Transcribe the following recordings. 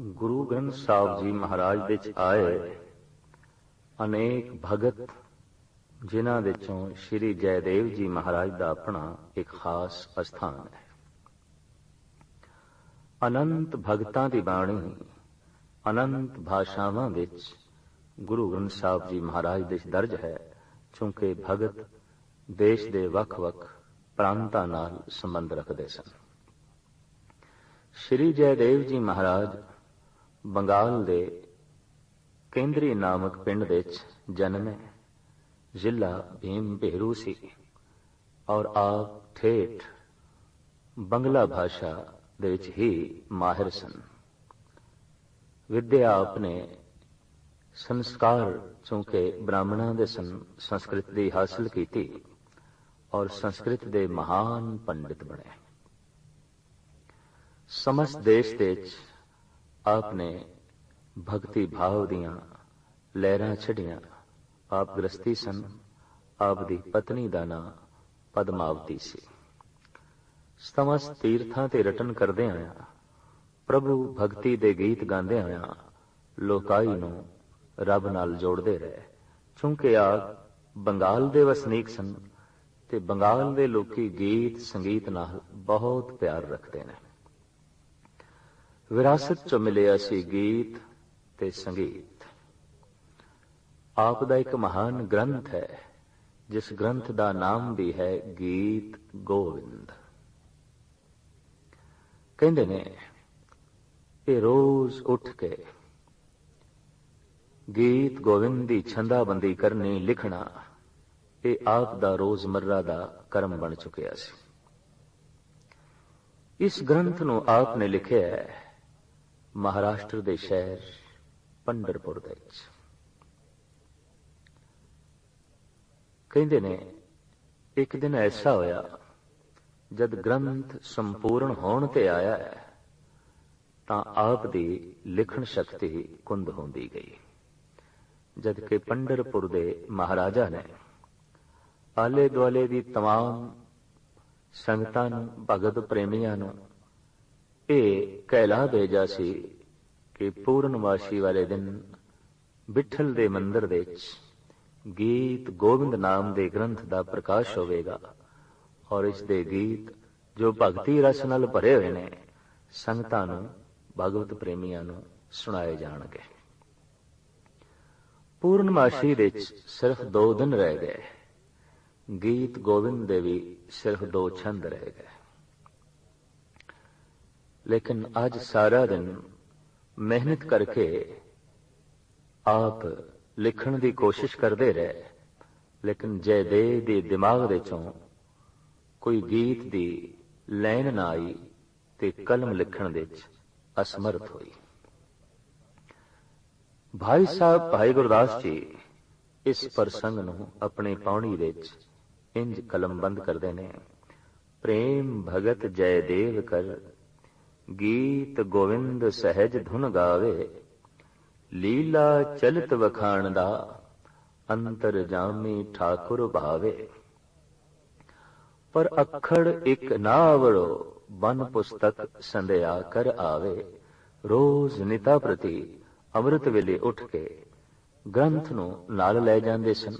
ਗੁਰੂ ਗ੍ਰੰਥ ਸਾਹਿਬ ਜੀ ਮਹਾਰਾਜ ਵਿੱਚ ਆਏ ਅਨੇਕ ਭਗਤ, ਜਿਨ੍ਹਾਂ ਵਿੱਚੋਂ ਸ੍ਰੀ ਜੈਦੇਵ ਜੀ ਮਹਾਰਾਜ ਦਾ ਆਪਣਾ ਇੱਕ ਖਾਸ ਅਸਥਾਨ ਹੈ। ਅਨੰਤ ਭਗਤਾਂ ਦੀ ਬਾਣੀ, ਅਨੰਤ ਭਾਸ਼ਾਵਾਂ ਵਿੱਚ ਗੁਰੂ ਗ੍ਰੰਥ ਸਾਹਿਬ ਜੀ ਮਹਾਰਾਜ ਦੇ ਦਰਜ ਹੈ ਕਿਉਂਕਿ ਭਗਤ ਦੇਸ਼ ਦੇ ਵੱਖ-ਵੱਖ ਪ੍ਰਾਂਤਾਂ ਨਾਲ ਸੰਬੰਧ ਰੱਖਦੇ ਸਨ। ਸ਼੍ਰੀ ਜੈਦੇਵ ਜੀ ਮਹਾਰਾਜ ਬੰਗਾਲ ਦੇ ਕੇਂਦਰੀ ਨਾਮਕ ਪਿੰਡ ਵਿੱਚ ਜਨਮੇ ਜ਼ਿਲ੍ਹਾ ਭੀਮ ਬਹਿਰੂ ਸੀ ਔਰ ਆਪ ਠੇਠ ਬੰਗਲਾ ਭਾਸ਼ਾ ਦੇ ਵਿੱਚ ਹੀ ਮਾਹਿਰ ਸਨ। ਵਿਦਿਆ ਆਪਨੇ ਸੰਸਕਾਰ ਚੁੰਕੇ ਬ੍ਰਾਹਮਣਾਂ ਦੇ ਸੰਸਕ੍ਰਿਤ ਦੀ ਹਾਸਲ ਕੀਤੀ ਔਰ ਸੰਸਕ੍ਰਿਤ ਦੇ ਮਹਾਨ ਪੰਡਿਤ ਬਣੇ। ਸਮਸਤ ਦੇਸ਼ ਦੇ ਵਿੱਚ ਆਪ ਨੇ ਭਗਤੀ ਭਾਵ ਦੀਆਂ ਲਹਿਰਾਂ ਛੜੀਆਂ ਆਪ ਗ੍ਰਸਤੀ ਸਨ ਆਪ ਦੀ ਪਤਨੀ ਦਾ ਨਾਂ ਪਦਮਾਵਤੀ ਸੀ ਸਮਸਤ ਤੀਰਥਾਂ ਤੇ ਰਟਨ ਕਰਦੇ ਆਇਆ ਪ੍ਰਭੂ ਭਗਤੀ ਦੇ ਗੀਤ ਗਾਉਂਦੇ ਆਇਆ ਲੋਕਾਈ ਨੂੰ ਰੱਬ ਨਾਲ ਜੋੜਦੇ ਰਹੇ ਕਿਉਂਕਿ ਆ ਬੰਗਾਲ ਦੇ ਵਸਨੀਕ ਸਨ ਤੇ ਬੰਗਾਲ ਦੇ ਲੋਕੀ ਗੀਤ ਸੰਗੀਤ ਨਾਲ ਬਹੁਤ ਪਿਆਰ ਰੱਖਦੇ ਨੇ ਵਿਰਾਸਤ ਚੋਂ ਮਿਲਿਆ ਸੀ ਗੀਤ ਤੇ ਸੰਗੀਤ। ਆਪ ਦਾ ਇੱਕ ਮਹਾਨ ਗ੍ਰੰਥ ਹੈ, ਜਿਸ ਗ੍ਰੰਥ ਦਾ ਨਾਮ ਵੀ ਹੈ ਗੀਤ ਗੋਵਿੰਦ। ਕਹਿੰਦੇ ਨੇ, ਇਹ ਰੋਜ਼ ਉੱਠ ਕੇ ਗੀਤ ਗੋਵਿੰਦ ਦੀ ਛੰਦਾਬੰਦੀ ਕਰਨੀ ਲਿਖਣਾ, ਇਹ ਆਪ ਦਾ ਰੋਜ਼ਮਰਰਾ ਦਾ ਕਰਮ ਬਣ ਚੁੱਕਿਆ ਸੀ। ਇਸ ਗ੍ਰੰਥ ਨੂੰ ਆਪ ਨੇ ਲਿਖਿਆ ਹੈ ਮਹਾਰਾਸ਼ਟਰ ਦੇ ਸ਼ਹਿਰ ਪੰਡਰਪੁਰ ਦੇ ਵਿੱਚ ਕਹਿੰਦੇ ਨੇ ਇੱਕ ਦਿਨ ਐਸਾ ਹੋਇਆ ਜਦ ਗ੍ਰੰਥ ਸੰਪੂਰਨ ਹੋਣ ਤੇ ਆਇਆ ਹੈ ਤਾਂ ਆਪ ਦੀ ਲਿਖਣ ਸ਼ਕਤੀ ਕੁੰਦ ਹੁੰਦੀ ਗਈ ਜਦ ਕਿ ਪੰਡਰਪੁਰ ਦੇ ਮਹਾਰਾਜਾ ਨੇ ਆਲੇ ਦੁਆਲੇ ਦੀ तमाम ਸੰਗਤਾਂ ਨੂੰ ਭਗਤ ਪ੍ਰੇਮੀਆਂ ਨੂੰ ਇਹ ਕਹਿਲਾ ਭੇਜਾ ਸੀ ਕਿ ਪੂਰਨਮਾਸ਼ੀ ਵਾਲੇ ਦਿਨ ਵਿਠਲ ਦੇ ਮੰਦਰ ਵਿੱਚ ਗੀਤ ਗੋਬਿੰਦ ਨਾਮ ਦੇ ਗ੍ਰੰਥ ਦਾ ਪ੍ਰਕਾਸ਼ ਹੋਵੇਗਾ ਔਰ ਇਸ ਦੇ ਗੀਤ ਜੋ ਭਗਤੀ ਰਸ ਨਾਲ ਭਰੇ ਹੋਏ ਨੇ, ਸੰਗਤਾਂ ਨੂੰ, ਭਗਵਤ ਪ੍ਰੇਮੀਆਂ ਨੂੰ ਸੁਣਾਏ ਜਾਣਗੇ। ਪੂਰਨਮਾਸ਼ੀ ਵਿੱਚ ਸਿਰਫ 2 ਦਿਨ ਰਹਿ ਗਏ। ਗੀਤ ਗੋਬਿੰਦ ਦੇ ਵੀ ਸਿਰਫ 2 ਛੰਦ ਰਹਿ ਗਏ। ਲੇਕਿਨ ਅੱਜ ਸਾਰਾ ਦਿਨ ਮਿਹਨਤ ਕਰਕੇ ਆਪ ਲਿਖਣ ਦੀ ਕੋਸ਼ਿਸ਼ ਕਰਦੇ ਰਹੇ। ਲੇਕਿਨ ਜੈਦੇਵ ਦੇ ਦਿਮਾਗ ਦੇ ਚੋਂ ਕੋਈ ਗੀਤ ਦੀ ਲਾਈਨ ਨਾ ਆਈ ਤੇ ਕਲਮ ਲਿਖਣ ਦੇ ਵਿੱਚ ਅਸਮਰਥ ਹੋਈ। ਭਾਈ ਸਾਹਿਬ, ਭਾਈ ਗੁਰਦਾਸ ਜੀ ਇਸ ਪ੍ਰਸੰਗ ਨੂੰ ਆਪਣੇ ਪਾਉਣੀ ਵਿੱਚ ਇੰਜ ਕਲਮ ਬੰਦ ਕਰਦੇ ਨੇ। ਪ੍ਰੇਮ ਭਗਤ ਜੈਦੇਵ ਕਰ ਗੀਤ ਗੋਵਿੰਦ ਸਹਿਜ ਧੁਨ ਗਾਵੇ, ਲੀਲਾ ਚਲਿਤ ਵਖਾਣ ਦਾ ਅੰਤਰ ਜਾਮੀ ਠਾਕੁਰ ਭਾਵੇ। ਪਰ ਅਖੜ ਇੱਕ ਨਾ ਵੜੋ ਬਨ ਪੁਸਤਕ ਸੰਧਿਆ ਕਰ ਆਵੇ। ਰੋਜ਼ ਨਿਤਾ ਪ੍ਰਤੀ ਅੰਮ੍ਰਿਤ ਵੇਲੇ ਉੱਠ ਕੇ ਗ੍ਰੰਥ ਨੂੰ ਨਾਲ ਲੈ ਜਾਂਦੇ ਸਨ।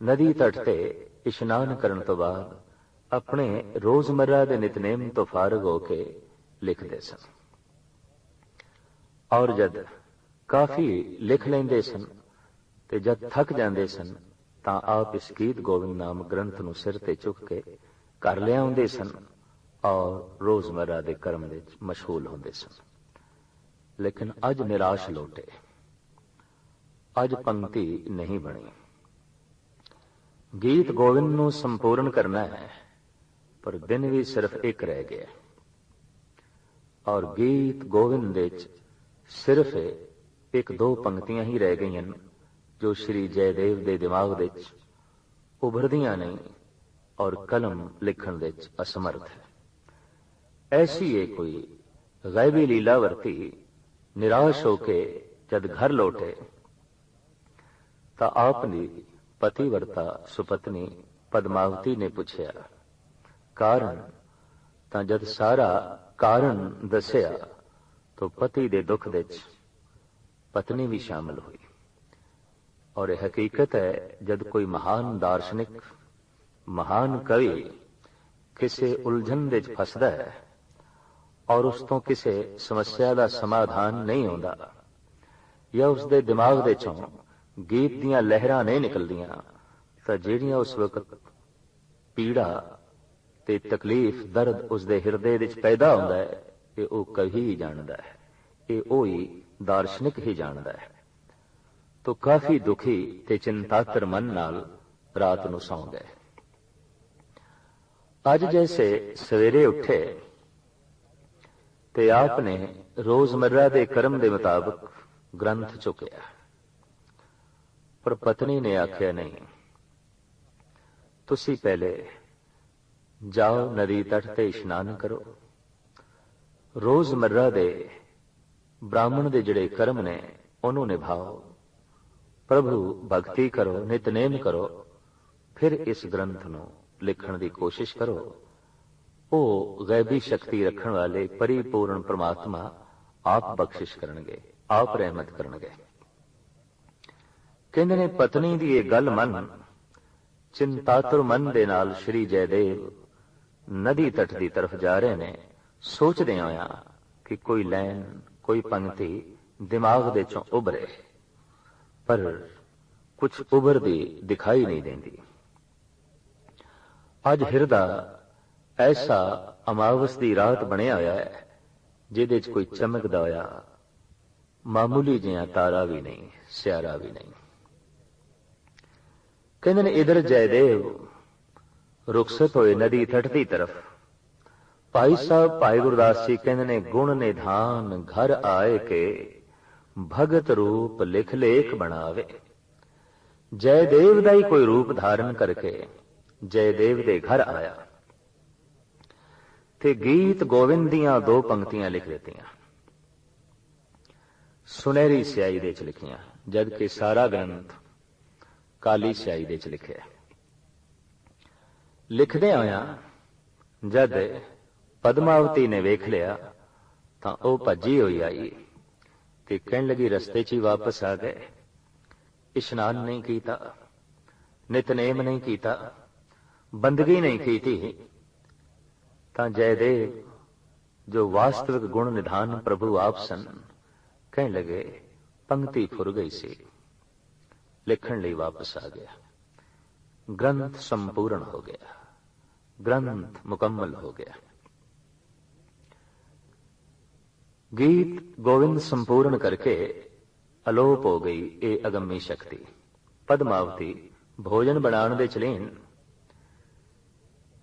ਨਦੀ ਤਟ ਤੇ ਇਸ਼ਨਾਨ ਕਰਨ ਤੋਂ ਬਾਅਦ ਆਪਣੇ ਰੋਜ਼ਮਰਰਾ ਦੇ ਨਿਤਨੇਮ ਤੋਂ ਫਾਰਗ ਹੋ ਕੇ ਲਿਖਦੇ ਸਨ। ਔਰ ਜਦ ਕਾਫੀ ਲਿਖ ਲੈਂਦੇ ਸਨ ਤੇ ਜਦ ਥੱਕ ਜਾਂਦੇ ਸਨ, ਤਾਂ ਆਪ ਇਸ ਗੀਤ ਗੋਬਿੰਦ ਨਾਮ ਗ੍ਰੰਥ ਨੂੰ ਸਿਰ ਤੇ ਚੁੱਕ ਕੇ ਘਰ ਲਿਆਉਂਦੇ ਸਨ ਔਰ ਰੋਜ਼ਮਰਰਾ ਦੇ ਕਰਮ ਵਿੱਚ ਮਸ਼ਗੂਲ ਹੁੰਦੇ ਸਨ। ਲੇਕਿਨ ਅੱਜ ਨਿਰਾਸ਼ ਲੋਟੇ। ਅੱਜ ਪੰਕਤੀ ਨਹੀਂ ਬਣੀ। ਗੀਤ ਗੋਬਿੰਦ ਨੂੰ ਸੰਪੂਰਨ ਕਰਨਾ ਹੈ, ਪਰ ਦਿਨ ਵੀ ਸਿਰਫ ਇੱਕ ਰਹਿ ਗਿਆ। ਔਰ ਗੀਤ ਗੋਬਿੰਦ ਵਿੱਚ ਸਿਰਫ ਇੱਕ ਦੋ ਪੰਕਤੀਆਂ ਹੀ ਰਹਿ ਗਈਆਂ ਜੋ ਸ਼੍ਰੀ ਜੈਦੇਵ ਦੇ ਦਿਮਾਗ ਵਿੱਚ ਉਭਰਦੀਆਂ ਨਹੀਂ ਔਰ ਕਲਮ ਲਿਖਣ ਵਿੱਚ ਅਸਮਰਥ ਹੈ। ਐਸੀ ਇਹ ਕੋਈ ਗੈਬੀ ਲੀਲਾ ਵਰਤੀ, ਨਿਰਾਸ਼ ਹੋ ਕੇ ਜਦ ਘਰ ਲੋਟੇ, ਤਾਂ ਆਪ ਨੇ ਪਤੀ ਵਰਤਾ ਸੁਪਤਨੀ ਪਦਮਾਵਤੀ ਨੇ ਪੁੱਛਿਆ, ਕਾਰਨ? ਤਾਂ ਜਦ ਸਾਰਾ ਕਾਰਨ ਦੱਸਿਆ ਤੋ ਪਤੀ ਦੇ ਦੁੱਖ ਵਿੱਚ ਪਤਨੀ ਵੀ ਸ਼ਾਮਲ ਹੋਈ। ਔਰ ਇਹ ਹਕੀਕਤ ਹੈ, ਜਦ ਕੋਈ ਮਹਾਨ ਦਾਰਸ਼ਨਿਕ, ਮਹਾਨ ਕਵੀ ਕਿਸੇ ਉਲਝਣ ਵਿੱਚ ਫਸਦਾ ਹੈ ਔਰ ਉਸ ਤੋਂ ਕਿਸੇ ਸਮੱਸਿਆ ਦਾ ਸਮਾਧਾਨ ਨਹੀਂ ਹੁੰਦਾ ਜਾਂ ਉਸ ਦੇ ਦਿਮਾਗ ਦੇ ਚੋਂ ਗੀਤ ਦੀਆਂ ਲਹਿਰਾਂ ਨਹੀਂ ਨਿਕਲਦੀਆਂ, ਤਾਂ ਜਿਹੜੀਆਂ ਉਸ ਵਕਤ ਪੀੜਾ ਤੇ ਤਕਲੀਫ ਦਰਦ ਉਸ ਦੇ ਹਿਰਦੇ ਵਿੱਚ ਪੈਦਾ ਹੁੰਦਾ ਹੈ ਇਹ ਉਹ ਕਵੀ ਹੀ ਜਾਣਦਾ ਹੈ। ਇਹ ਉਹ ਹੀ ਦਾਰਸ਼ਨਿਕ ਹੀ ਜਾਣਦਾ ਹੈ। ਤੋ ਕਾਫੀ ਦੁਖੀ ਤੇ ਚਿੰਤਾਤਰ ਮਨ ਨਾਲ ਰਾਤ ਨੂੰ ਸੌਂ ਗਏ। ਅੱਜ ਜੈਸੇ ਸਵੇਰੇ ਉੱਠੇ ਤੇ ਆਪ ਨੇ ਰੋਜ਼ਮਰਰਾ ਦੇ ਕਰਮ ਦੇ ਮੁਤਾਬਕ ਗ੍ਰੰਥ ਚੁੱਕਿਆ। ਪਰ ਪਤਨੀ ਨੇ ਆਖਿਆ, ਨਹੀਂ, ਤੁਸੀਂ ਪਹਿਲੇ ਜਾਓ ਨਦੀ ਤਟ ਤੇ ਇਸ਼ਨਾਨ ਕਰੋ। ਰੋਜ਼ਮਰਰਾ ਦੇ ਬ੍ਰਾਹਮਣ ਦੇ ਜਿਹੜੇ ਕਰਮ ਨੇ, ਉਹਨੂੰ ਨਿਭਾਓ। ਪ੍ਰਭੂ ਭਗਤੀ ਕਰੋ, ਨਿਤਨੇਮ ਕਰੋ, ਫਿਰ ਇਸ ਗ੍ਰੰਥ ਨੂੰ ਲਿਖਣ ਦੀ ਕੋਸ਼ਿਸ਼ ਕਰੋ। ਉਹ ਗੈਬੀ ਸ਼ਕਤੀ ਰੱਖਣ ਵਾਲੇ ਪਰਿਪੂਰਨ ਪ੍ਰਮਾਤਮਾ ਆਪ ਬਖਸ਼ਿਸ਼ ਕਰਨਗੇ, ਆਪ ਰਹਿਮਤ ਕਰਨਗੇ। ਕਹਿੰਦੇ ਨੇ, ਪਤਨੀ ਦੀ ਇਹ ਗੱਲ ਮੰਨ, ਚਿੰਤਾਤੁਰ ਮਨ ਦੇ ਨਾਲ ਸ਼੍ਰੀ ਜੈਦੇਵ ਨਦੀ ਤਟ ਦੀ ਤਰਫ ਜਾ ਰਹੇ ਨੇ ਸੋਚਦੇ ਹੋਇਆ ਕਿ ਕੋਈ ਲਾਈਨ, ਕੋਈ ਪੰਕਤੀ ਦਿਮਾਗ ਦੇ ਚੋਂ ਉਭਰੇ। ਪਰ ਕੁਝ ਉਭਰਦੀ ਦਿਖਾਈ ਨਹੀਂ ਦਿੰਦੀ। ਅੱਜ ਹਿਰਦਾ ਐਸਾ ਅਮਾਵਸ ਦੀ ਰਾਤ ਬਣਿਆ ਹੋਇਆ ਹੈ, ਜਿਹਦੇ 'ਚ ਕੋਈ ਚਮਕਦਾ ਹੋਇਆ ਮਾਮੂਲੀ ਜਿਹਾ ਤਾਰਾ ਵੀ ਨਹੀਂ, ਸਿਆਰਾ ਵੀ ਨਹੀਂ। ਕਹਿੰਦੇ ਨੇ, ਇਧਰ ਜੈਦੇਵ ਰੁਖਸਤ ਹੋਏ ਨਦੀ ਤਟ ਤਰਫ। ਭਾਈ ਸਾਹਿਬ, ਭਾਈ ਗੁਰਦਾਸ ਜੀ ਕਹਿੰਦੇ ਨੇ, ਗੁਣ ਨਿਧਾਨ ਘਰ ਆਏ ਕੇ, ਭਗਤ ਰੂਪ ਲਿਖ ਲੇਖ ਬਣਾਵੇ। ਜੈਦੇਵ ਦਾ ਹੀ ਕੋਈ ਰੂਪ ਧਾਰਨ ਕਰਕੇ ਜੈ ਦੇਵ ਦੇ ਘਰ ਆਇਆ। ਤੇ ਗੀਤ ਗੋਵਿੰਦ ਦੀਆਂ ਦੋ ਪੰਕਤੀਆਂ ਲਿਖ ਦਿੱਤੀਆਂ। ਸੁਨਹਿਰੀ ਸਿਆਹੀ ਦੇ ਚ ਲਿਖੀਆਂ ਜਦ ਕਿ ਸਾਰਾ ਗ੍ਰੰਥ ਕਾਲੀ ਸਿਆਹੀ ਦੇ ਚ ਲਿਖਿਆ। ਲਿਖਦੇ ਹੋਇਆ ਜਦ ਪਦਮਾਵਤੀ ਨੇ ਵੇਖ ਲਿਆ ਤਾਂ ਉਹ ਭੱਜੀ ਹੋਈ ਆਈ ਤੇ ਕਹਿਣ ਲੱਗੀ, ਰਸਤੇ 'ਚ ਹੀ ਵਾਪਸ ਆ ਗਏ। ਇਸ਼ਨਾਨ ਨਹੀਂ ਕੀਤਾ, ਨਿਤਨੇਮ ਨਹੀਂ ਕੀਤਾ, ਬੰਦਗੀ ਨਹੀਂ ਕੀਤੀ। ਤਾਂ ਜੈਦੇਵ, ਜੋ ਵਾਸਤਵਿਕ ਗੁਣ ਨਿਧਾਨ ਪ੍ਰਭੂ ਆਪ ਸਨ, ਕਹਿਣ ਲਗੇ, ਪੰਕਤੀ ਫੁਰ ਗਈ ਸੀ। ਲਿਖਣ ਲਈ ਵਾਪਸ ਆ ਗਿਆ। ਗ੍ਰੰਥ ਸੰਪੂਰਨ ਹੋ ਗਿਆ। ਗ੍ਰੰਥ ਮੁਕੰਮਲ ਹੋ ਗਿਆ ਗੀਤ ਗੋਵਿੰਦ ਸੰਪੂਰਨ ਕਰਕੇ ਅਲੋਪ ਹੋ ਗਈ ਇਹ ਅਗੰਮੀ ਸ਼ਕਤੀ ਪਦਮਾਵਤੀ ਭੋਜਨ ਬਣਾਉਣ ਦੇ ਚਲੇਨ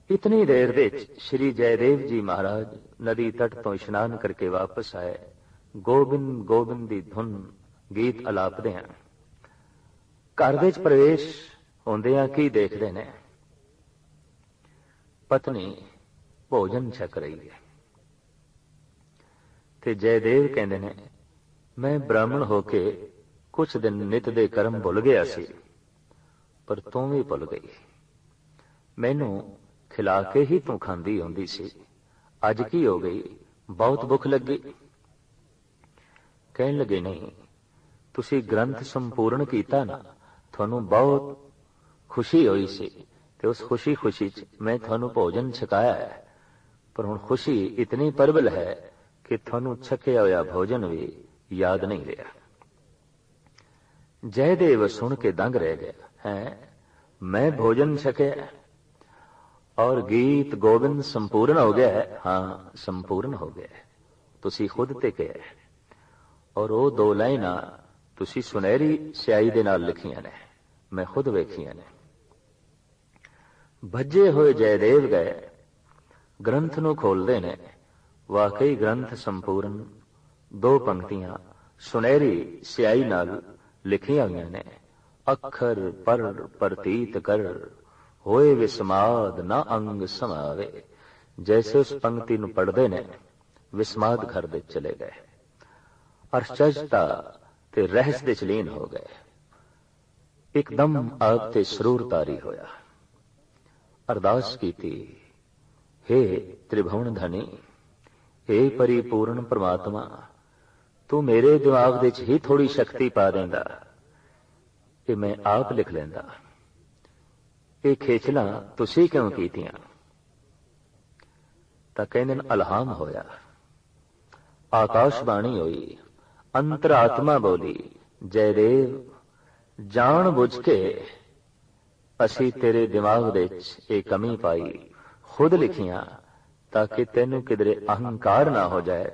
ਇਤਨੀ ਦੇਰ ਦੇ ਵਿੱਚ ਸ਼੍ਰੀ ਜੈਦੇਵ ਜੀ ਮਹਾਰਾਜ ਨਦੀ ਤਟ ਤੋਂ ਇਸ਼ਨਾਨ ਕਰਕੇ ਵਾਪਸ ਆਏ ਗੋਬਿੰਦ ਗੋਬਿੰਦ ਦੀ ਧੁਨ ਗੀਤ ਅਲਾਪਦੇ ਹਨ ਘਰ ਵਿੱਚ ਪ੍ਰਵੇਸ਼ ਹੁੰਦੇ ਆ ਕੀ ਦੇਖਦੇ ਨੇ ਪਤਨੀ ਭੋਜਨ ਛਕ ਰਹੀ ਹੈ। ਤੇ ਜੈਦੇਵ ਕਹਿੰਦੇ ਨੇ, ਮੈਂ ਬ੍ਰਾਹਮਣ ਹੋ ਕੇ ਕੁਝ ਦਿਨ ਨਿਤ ਦੇ ਕਰਮ ਭੁੱਲ ਗਿਆ ਸੀ, ਪਰ ਤੂੰ ਵੀ ਭੁੱਲ ਗਈ। ਮੈਨੂੰ ਖਿਲਾ ਕੇ ਹੀ ਤੂੰ ਖਾਂਦੀ ਹੁੰਦੀ ਸੀ। ਅੱਜ ਕੀ ਹੋ ਗਈ? ਬਹੁਤ ਭੁੱਖ ਲੱਗੀ। ਕਹਿਣ ਲੱਗੇ, ਨਹੀਂ, ਤੁਸੀਂ ਗ੍ਰੰਥ ਸੰਪੂਰਨ ਕੀਤਾ ਨਾ, ਤੁਹਾਨੂੰ ਬਹੁਤ ਖੁਸ਼ੀ ਹੋਈ ਸੀ। ਤੇ ਉਸ ਖੁਸ਼ੀ ਖੁਸ਼ੀ ਚ ਮੈਂ ਤੁਹਾਨੂੰ ਭੋਜਨ ਛਕਾਇਆ ਹੈ। ਪਰ ਹੁਣ ਖੁਸ਼ੀ ਇਤਨੀ ਪਰਬਲ ਹੈ ਕਿ ਤੁਹਾਨੂੰ ਛਕਿਆ ਹੋਇਆ ਭੋਜਨ ਵੀ ਯਾਦ ਨਹੀਂ ਰਿਹਾ। ਜੈਦੇਵ ਸੁਣ ਕੇ ਦੰਗ ਰਹਿ ਗਿਆ। ਹੈ? ਮੈਂ ਭੋਜਨ ਛਕਿਆ ਔਰ ਗੀਤ ਗੋਬਿੰਦ ਸੰਪੂਰਨ ਹੋ ਗਿਆ ਹੈ। ਹਾਂ, ਸੰਪੂਰਨ ਹੋ ਗਿਆ ਤੁਸੀਂ ਖੁਦ ਤੇ ਕਿਹਾ ਔਰ ਉਹ ਦੋ ਲਾਈਨਾਂ ਤੁਸੀਂ ਸੁਨਹਿਰੀ ਸਿਆਹੀ ਦੇ ਨਾਲ ਲਿਖੀਆਂ ਨੇ। ਮੈਂ ਖੁਦ ਵੇਖੀਆਂ ਨੇ। ਭੱਜੇ ਹੋਏ ਜੈਦੇਵ ਗਏ। ਗ੍ਰੰਥ ਨੂੰ ਖੋਲਦੇ ਨੇ। ਵਾਕਈ ਗ੍ਰੰਥ ਸੰਪੂਰਨ। ਦੋ ਪੰਕਤੀਆਂ, ਸੁਨਹਿਰੀ, ਸਿਆਹੀ ਨਾਲ ਲਿਖੀਆਂ ਗਈਆਂ ਨੇ। ਅੱਖਰ ਪਰ ਪ੍ਰਤੀਤ ਕਰ। ਹੋਏ ਵਿਸਮਾਦ ਨਾ ਅੰਗ ਸਮਾਵੇ। ਜੈਸੇ ਉਸ ਪੰਕਤੀ ਨੂੰ ਪੜਦੇ ਨੇ, ਵਿਸਮਾਦ ਘਰ ਦੇ ਚਲੇ ਗਏ। ਅਰਸ਼ਜਤਾ ਤੇ ਰਹਿਸ ਦੇ ਚਲੀਨ ਹੋ ਗਏ। ਇੱਕਦਮ ਆਪ ਤੇ ਸਰੂਰ ਤਾਰੀ ਹੋਇਆ। ਅਰਦਾਸ ਕੀਤੀ। हे ਤ੍ਰਿਭਵਨ ਧਨੀ हे ਪਰਿਪੂਰਨ ਪ੍ਰਮਾਤਮਾ, ਤੂੰ ਮੇਰੇ ਦਿਮਾਗ ਵਿੱਚ ਹੀ ਥੋੜੀ ਸ਼ਕਤੀ ਪਾ ਦਿੰਦਾ। ਕਿ ਮੈਂ ਆਪ ਲਿਖ ਲੈਂਦਾ। ਇਹ ਖੇਚਲਾ ਤੁਸੀਂ ਕਿਉਂ ਕੀਤੀਆਂ? ਤਾਂ ਕਹਿੰਦੇ ਨੇ, ਅਲਹਾਮ ਹੋਇਆ। ਆਕਾਸ਼ ਬਾਣੀ ਹੋਈ, ਅੰਤਰਾਤਮਾ ਬੋਲੀ ਜੈਦੇਵ ਜਾਣ ਬੁੱਝ ਕੇ ਅਸੀਂ ਤੇਰੇ ਦਿਮਾਗ ਵਿੱਚ ਇਹ ਕਮੀ ਪਾਈ, ਖੁਦ ਲਿਖੀਆਂ, ਤਾਂ ਕਿ ਤੈਨੂੰ ਕਿਧਰੇ ਅਹੰਕਾਰ ਨਾ ਹੋ ਜਾਏ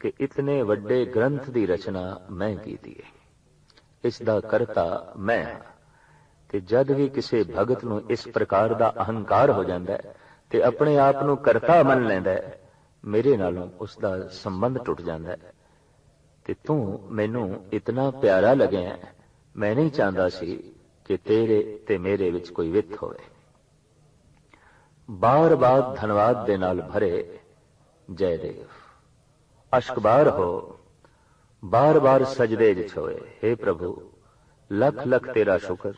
ਕਿ ਇਤਨੇ ਵੱਡੇ ਗ੍ਰੰਥ ਦੀ ਰਚਨਾ ਮੈਂ ਕੀਤੀ ਹੈ ਇਸ ਦਾ ਕਰਤਾ ਮੈਂ ਹਾਂ। ਤੇ ਜਦ ਵੀ ਕਿਸੇ ਭਗਤ ਨੂੰ ਇਸ ਪ੍ਰਕਾਰ ਦਾ ਅਹੰਕਾਰ ਹੋ ਜਾਂਦਾ ਹੈ ਤੇ ਆਪਣੇ ਆਪ ਨੂੰ ਕਰਤਾ ਮੰਨ ਲੈਂਦਾ ਹੈ, ਮੇਰੇ ਨਾਲੋਂ ਉਸ ਦਾ ਸੰਬੰਧ ਟੁੱਟ ਜਾਂਦਾ ਹੈ। ਤੇ ਤੂੰ ਮੈਨੂੰ ਇਤਨਾ ਪਿਆਰਾ ਲੱਗਿਆ ਮੈਂ ਨਹੀਂ ਚਾਹੁੰਦਾ ਸੀ ਕਿ ਤੇਰੇ ਤੇ ਮੇਰੇ ਵਿੱਚ ਕੋਈ ਵਿਤ ਹੋਵੇ ਬਾਰ-ਬਾਰ ਧੰਨਵਾਦ ਦੇ ਨਾਲ ਭਰੇ ਜੈ ਦੇਵ ਅਸ਼ਕਬਾਰ ਹੋ ਬਾਰ-ਬਾਰ ਸਜਦੇ ਜਿ ਹੋਏ हे ਪ੍ਰਭੂ ਲੱਖ ਲੱਖ ਤੇਰਾ ਸ਼ੁਕਰ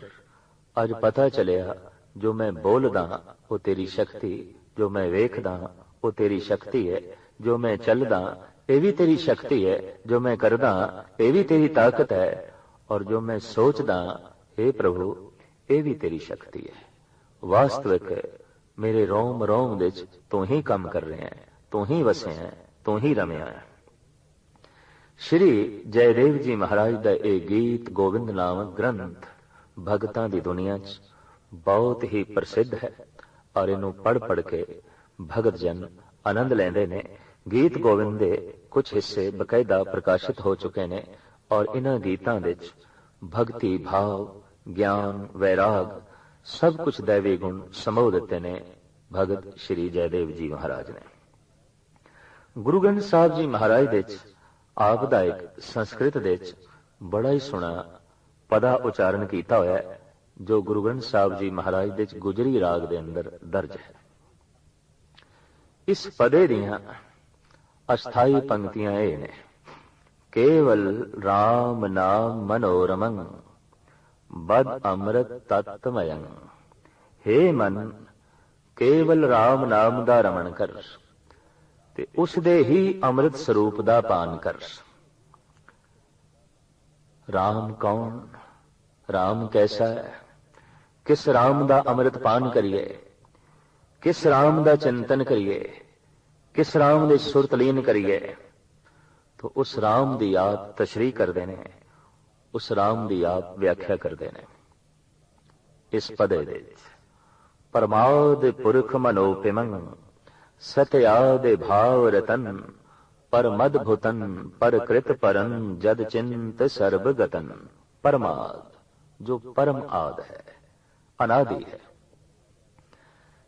ਅੱਜ ਪਤਾ ਚੱਲਿਆ ਜੋ ਮੈਂ ਬੋਲਦਾ ਉਹ ਤੇਰੀ ਸ਼ਕਤੀ ਜੋ ਮੈਂ ਵੇਖਦਾ ਉਹ ਤੇਰੀ ਸ਼ਕਤੀ ਹੈ ਜੋ ਮੈਂ ਚੱਲਦਾ ਇਹ ਵੀ ਤੇਰੀ ਸ਼ਕਤੀ ਹੈ ਜੋ ਮੈਂ ਕਰਦਾ ਇਹ ਵੀ ਤੇਰੀ ਤਾਕਤ ਹੈ ਔਰ ਜੋ ਮੈਂ ਸੋਚਦਾ हे ਪ੍ਰਭੂ, ਇਹ ਵੀ ਤੇਰੀ ਸ਼ਕਤੀ ਹੈ। ਵਾਸਤਵਿਕ ਮੇਰੇ ਰੋਮ ਰੋਮ ਵਿੱਚ ਤੂੰ ਹੀ ਕੰਮ ਕਰ ਰਿਹਾ ਹੈ, ਤੂੰ ਹੀ ਵਸਿਆ ਹੈ, ਤੂੰ ਹੀ ਰਮਿਆ ਹੈ। ਸ਼੍ਰੀ ਜੈਦੇਵ ਜੀ ਮਹਾਰਾਜ ਦਾ ਇਹ ਗੀਤ ਗੋਬਿੰਦ ਨਾਮਕ ਗ੍ਰੰਥ, ਭਗਤਾਂ ਦੀ ਦੁਨੀਆ 'ਚ ਬਹੁਤ ਹੀ ਪ੍ਰਸਿੱਧ ਹੈ ਔਰ ਇਹਨੂੰ ਪੜ ਪੜ ਕੇ ਭਗਤ ਜਨ ਆਨੰਦ ਲੈਂਦੇ ਨੇ। ਗੀਤ ਗੋਬਿੰਦ ਦੇ ਕੁਝ ਹਿੱਸੇ ਬਕਾਇਦਾ ਪ੍ਰਕਾਸ਼ਿਤ ਹੋ ਚੁੱਕੇ ਨੇ ਔਰ ਇਹਨਾਂ ਗੀਤਾਂ ਵਿੱਚ ਭਗਤੀ ਭਾਵ ਗਿਆਨ, ਵੈਰਾਗ, ਸਭ ਕੁਝ ਦੇਵੀ ਗੁਣ ਸਮੋ ਦਿੱਤੇ ਨੇ ਭਗਤ ਸ਼੍ਰੀ ਜੈਦੇਵ ਜੀ ਮਹਾਰਾਜ ਨੇ। ਗੁਰੂ ਗ੍ਰੰਥ ਸਾਹਿਬ ਜੀ ਮਹਾਰਾਜ ਦੇ ਵਿੱਚ, ਆਪ ਦਾ ਇੱਕ ਸੰਸਕ੍ਰਿਤ ਦੇ ਵਿੱਚ ਬੜਾ ਹੀ ਸੋਹਣਾ ਪਦਾ ਉਚਾਰਨ ਕੀਤਾ ਹੋਇਆ ਹੈ, ਜੋ ਗੁਰੂ ਗ੍ਰੰਥ ਸਾਹਿਬ ਜੀ ਮਹਾਰਾਜ ਦੇ ਵਿੱਚ ਗੁਜਰੀ ਰਾਗ ਦੇ ਅੰਦਰ ਦਰਜ ਹੈ। ਇਸ ਪਦੇ ਦੀਆਂ ਅਸਥਾਈ ਪੰਕਤੀਆਂ ਇਹ ਨੇ। ਕੇਵਲ RAM ਨਾਮ ਮਨੋਰਮੰ ਬਦ ਅੰਮ੍ਰਿਤ ਤਤਮਯੰ। हे ਮਨ, ਕੇਵਲ RAM ਨਾਮ ਦਾ ਰਮਣ ਕਰ, ਤੇ ਉਸ ਦੇ ਹੀ ਅੰਮ੍ਰਿਤ ਸਰੂਪ ਦਾ ਪਾਨ ਕਰ। RAM ਕੌਣ? RAM ਕੈਸਾ ਹੈ? ਕਿਸ RAM ਦਾ ਅੰਮ੍ਰਿਤ ਪਾਨ ਕਰੀਏ? ਕਿਸ RAM ਦਾ ਚਿੰਤਨ ਕਰੀਏ? ਕਿਸ RAM ਦੇ ਸੁਰਤ ਲੀਨ ਕਰੀਏ? ਤੋ ਉਸ RAM ਦੀ ਯਾਦ ਤਸ਼ਰੀਹ ਕਰਦੇ ਨੇ। ਉਸ ਰਾਮ ਦੀ ਆਪ ਵਿਆਖਿਆ ਕਰਦੇ ਨੇ। ਇਸ ਪਦੇ ਦੇ ਵਿੱਚ, ਪਰਮਾਦ ਪੁਰਖ ਮਨੋਪਿਮੰ, ਸਤਿਆਦੇ ਭਾਵ ਰਤਨ ਪਰ ਮਦ ਭੁਤਨ ਪਰ ਕ੍ਰਿਤ ਜਦ ਚਿੰਤ ਸਰਬ ਗਤਨ ਪਰਮਾਦ, ਜੋ ਪਰਮ ਆਦ ਹੈ, ਅਨਾਦਿ ਹੈ।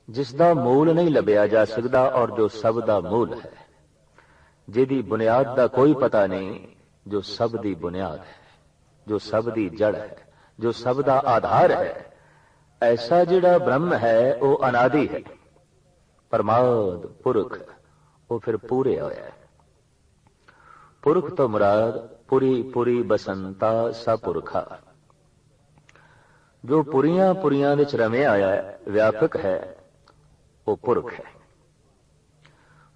ਜਿਸ ਦਾ ਮੂਲ ਨਹੀਂ ਲੱਭਿਆ ਜਾ ਸਕਦਾ ਔਰ ਜੋ ਸਭ ਦਾ ਮੂਲ ਹੈ। ਜਿਹਦੀ ਬੁਨਿਆਦ ਦਾ ਕੋਈ ਪਤਾ ਨਹੀਂ, ਜੋ ਸਭ ਦੀ ਬੁਨਿਆਦ ਹੈ। ਜੋ ਸਭ ਦੀ ਜੜ ਹੈ, ਜੋ ਸਭ ਦਾ ਆਧਾਰ ਹੈ, ਐਸਾ ਜਿਹੜਾ ਬ੍ਰਹਮ ਹੈ, ਉਹ ਅਨਾਦਿ ਹੈ। ਪਰਮਾਦ ਪੁਰਖ, ਉਹ ਫਿਰ ਪੂਰੇ ਹੋਇਆ ਹੈ। ਪੁਰਖ ਤੋਂ ਮੁਰਾਦ, ਪੁਰੀ ਪੁਰੀ ਬਸੰਤਾ ਸਪੁਰਖਾ ਜੋ ਪੁਰੀਆਂ ਪੁਰੀਆਂ ਵਿੱਚ ਰਮਿਆ ਆਇਆ ਹੈ, ਵਿਆਪਕ ਹੈ, ਉਹ ਪੁਰਖ ਹੈ।